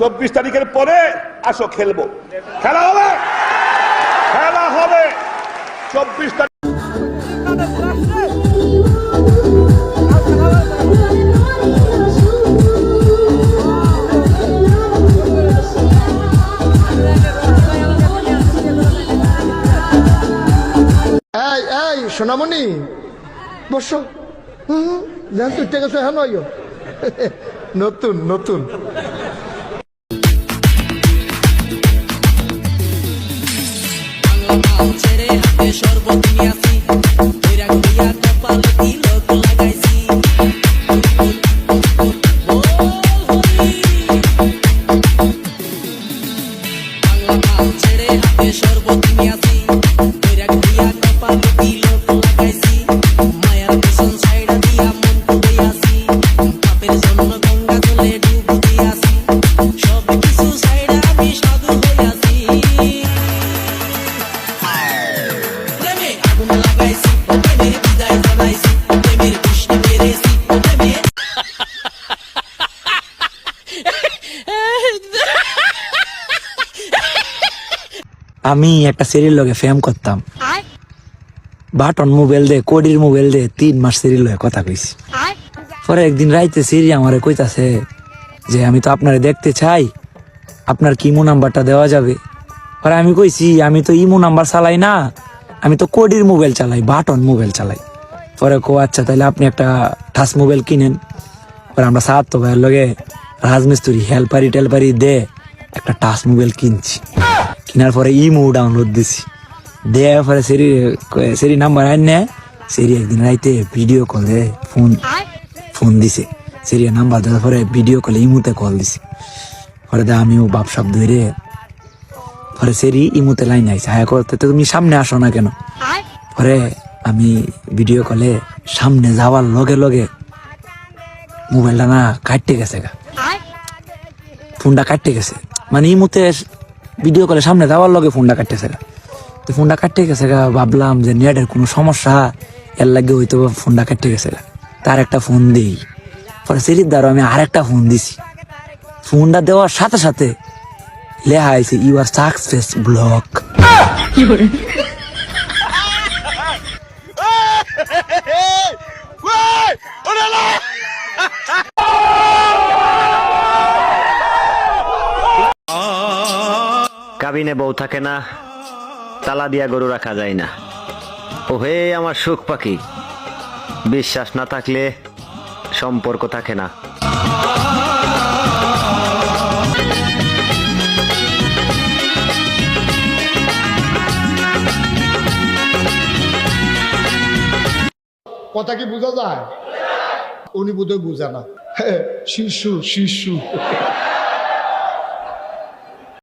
চব্বিশ তারিখের পরে আসো খেলব। খেলা হবে? খেলা হবে। চব্বিশ তারিখ সোনামণি, বসো। হুম জান তুই টেকে হ্যাঁ নতুন নতুন। নিয়ে আসি বৈরাগ দিয়া কপালে তিলক লাগাইছি। বাংলা মাল ছেড়ে হাতে আসি বৈরাগ দিয়া কপালে তিলক লাগাইছি। মায়ার পেছন সাইডা দিয়া মন আসি। পাপের জন্য গঙ্গা জলে ডুব দিয়াছি সব কিছু সাইডা আমি একটা সিরিয়াল লগে ফেম করতাম। বাটন মোবাইল দে কোডির মোবাইল দে, তিন মাস সিরিয়াল লগে কথা কইছি। পরে একদিন রাইতে সিরি আমারে কইতাছে যে, আমি তো আপনারে দেখতে চাই, আপনার কি ইমো নাম্বারটা দেওয়া যাবে? পরে আমি কইছি, আমি তো ইমো নাম্বার চালাই না, আমি তো কোডির মোবাইল চালাই বাটন মোবাইল চালাই। পরে কো আচ্ছা তাহলে আপনি একটা টাচ মোবাইল কিনেন। পরে আমরা সাত তো ভাইয়ের লগে রাজমিস্ত্রি হেলপারি টেলপারি দে একটা টাচ মোবাইল কিনছি। কেনার পরে ইমো ডাউনলোড দিছি দেওয়ার পরে সেরি সেরি নাম্বার আইন নে সেরি একদিন রাইতে ভিডিও কলে ফোন ফোন দিছে সেরি নাম্বার দেওয়ার পরে ভিডিও কলে ইমুতে কল দিছে পরে দা আমিও বাপ সব ধরে পরে সেরি ইমুতে লাইন আইছে হায়া করতে তো তুমি সামনে আসো না কেন পরে আমি ভিডিও কলে সামনে যাওয়ার লগে লগে মোবাইলটা না কাটতে গেছে গা ফোনটা কাটতে গেছে মানে এই মুহূর্তে ভিডিও কলে সামনে যাওয়ার লগে ফোনটা কাটতেছে তো ফোনটা কাটতে গেছে গা, ভাবলাম যে নেটের কোনো সমস্যা, এর লাগে হয়তো ফোনটা কাটতে গেছে গা। তার একটা ফোন দিই। পরে সেটির দ্বারা আমি আর একটা ফোন দিছি। ফোনটা দেওয়ার সাথে সাথে লেহা আছে ইউ আর সাকসেস ব্লক কাবিনে বউ থাকে না, তালা দিয়া গরু রাখা যায় না। ও হে আমার সুখ পাখি, বিশ্বাস না থাকলে সম্পর্ক থাকে না। কথা কি বোঝা যায়? উনি বোধহয় বুঝে না। শিশু শিশু।